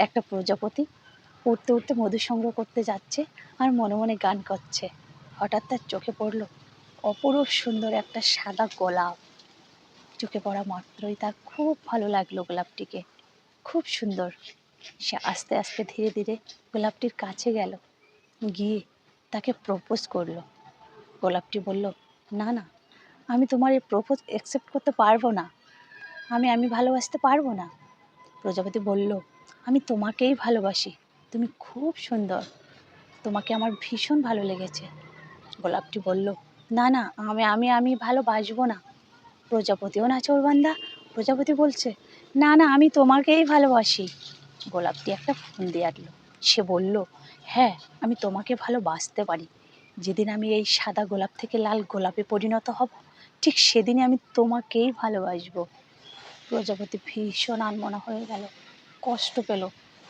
একটা প্রজাপতি উঠতে উঠতে মধু সংগ্রহ করতে যাচ্ছে আর মনে মনে গান করছে। হঠাৎ তার চোখে পড়ল অপরূপ সুন্দর একটা সাদা গোলাপ। চোখে পড়া মাত্রই তার খুব ভালো লাগল গোলাপটিকে। খুব সুন্দর। সে আস্তে আস্তে ধীরে ধীরে গোলাপটির কাছে গেল। গিয়ে তাকে প্রপোজ করল। গোলাপটি বলল, না না, আমি তোমার এই প্রপোজ অ্যাকসেপ্ট করতে পারব না। আমি আমি ভালোবাসতে পারব না। প্রজাপতি বলল আমি তোমাকেই ভালোবাসি। তুমি খুব সুন্দর। তোমাকে আমার ভীষণ ভালো লেগেছে। গোলাপটি বলল, না না, আমি আমি আমি ভালোবাসবো না। প্রজাপতিও না চোরবান্দা প্রজাপতি বলছে, না না, আমি তোমাকেই ভালোবাসি। গোলাপটি একটা ফোন দিয়ে আটলো। সে বলল হ্যাঁ আমি তোমাকে ভালোবাসতে পারি। যেদিন আমি এই সাদা গোলাপ থেকে লাল গোলাপে পরিণত হব, ঠিক সেদিনই আমি তোমাকেই ভালোবাসবো। প্রজাপতি ভীষণ আনমনা হয়ে গেল। কষ্ট পেল।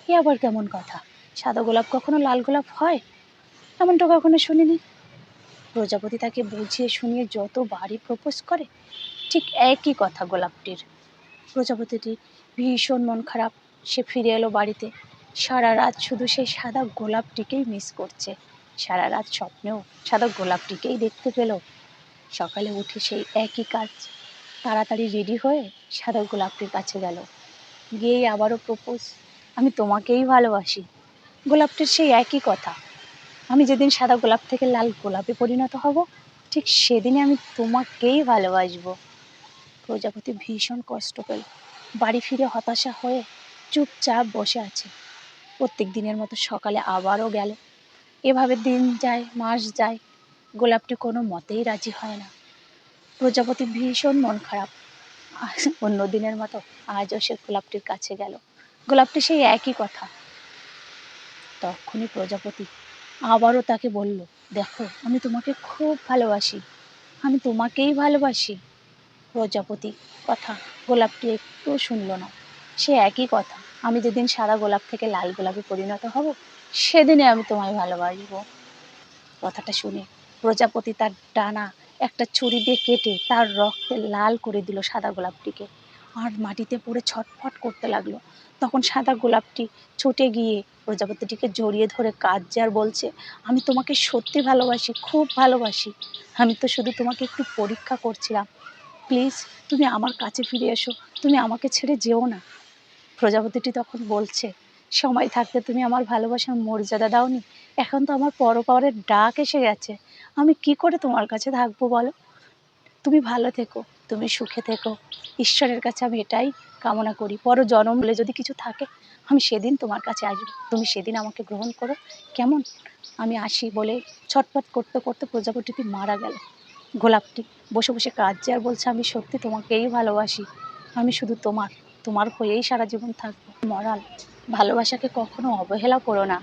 এ আবার কেমন কথা? সাদা গোলাপ কখনো লাল গোলাপ হয়? এমনটা কখনো শুনিনি? প্রজাপতি তাকে বুঝিয়ে শুনিয়ে যত বাড়ি প্রপোজ করে, ঠিক একই কথা গোলাপটির। প্রজাপতিটি ভীষণ মন খারাপ। সে ফিরে এলো বাড়িতে। সারা রাত শুধু সেই সাদা গোলাপটিকেই মিস করছে। সারা রাত স্বপ্নেও সাদা গোলাপটিকেই দেখতে পেল। সকালে উঠে সেই একই কাজ। তাড়াতাড়ি রেডি হয়ে সাদা গোলাপটির কাছে গেল। গিয়েই আবারও প্রপোজ। আমি তোমাকেই ভালোবাসি। গোলাপটির সেই একই কথা। আমি যেদিন সাদা গোলাপ থেকে লাল গোলাপে পরিণত হব, ঠিক সেদিনে আমি তোমাকেই ভালোবাসবো। প্রজাপতি ভীষণ কষ্ট পেল। বাড়ি ফিরে হতাশা হয়ে চুপচাপ বসে আছে। প্রত্যেক দিনের মতো সকালে আবারও গেল। এভাবে দিন যায়, মাস যায়। গোলাপটি কোনো মতেই রাজি হয় না। প্রজাপতি ভীষণ মন খারাপ। অন্য দিনের মতো আজও সে গোলাপটির কাছে গেল। গোলাপটি সেই একই কথা। তখনই প্রজাপতি আবারও তাকে বলল, দেখো, আমি তোমাকে খুব ভালোবাসি। আমি তোমাকেই ভালোবাসি। প্রজাপতি কথা গোলাপটি একটু শুনলো না। সে একই কথা। আমি যেদিন সাদা গোলাপ থেকে লাল গোলাপে পরিণত হব সেদিনে আমি তোমায় ভালোবাসবো। কথাটা শুনে প্রজাপতি তার ডানা একটা ছুরি দিয়ে কেটে তার রক্তে লাল করে দিল সাদা গোলাপটিকে। আর মাটিতে পড়ে ছটফট করতে লাগল। তখন সাদা গোলাপটি ছুটে গিয়ে প্রজাপতিটিকে জড়িয়ে ধরে কাঁদছে আর বলছে, আমি তোমাকে সত্যি ভালোবাসি, খুব ভালোবাসি। আমি তো শুধু তোমাকে একটু পরীক্ষা করছিলাম। প্লিজ, তুমি আমার কাছে ফিরে এসো। তুমি আমাকে ছেড়ে যেও না। প্রজাপতিটি তখন বলছে, সময় থাকতে তুমি আমার ভালোবাসার মর্যাদা দাওনি। এখন তো আমার পরপারের ডাক এসে গেছে। আমি কি করে তোমার কাছে থাকব বলো? তুমি ভালো থেকো, তুমি সুখে থেকো। ঈশ্বরের কাছে আমি এটাই কামনা করি। পর জন্ম বলে যদি কিছু থাকে, আমি সেদিন তোমার কাছে আসব। তুমি সেদিন আমাকে গ্রহণ করো। কেমন? আমি আসি বলে ছটফট করতে করতে প্রজাপতিটি মারা গেল। গোলাপটি বসে বসে কাঁদছে আর বলছে, আমি সত্যি তোমাকেই ভালোবাসি। আমি শুধু তোমার তোমার হয়েই সারা জীবন থাকব। মরাল, ভালোবাসাকে কখনো অবহেলা করো না।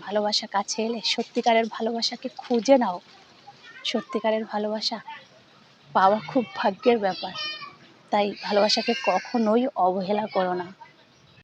ভালোবাসা কাছে এলে সত্যিকারের ভালোবাসাকে খুঁজে নাও। সত্যিকারের ভালোবাসা পাওয়া খুব ভাগ্যের ব্যাপার। তাই ভালোবাসাকে কখনোই অবহেলা করো না।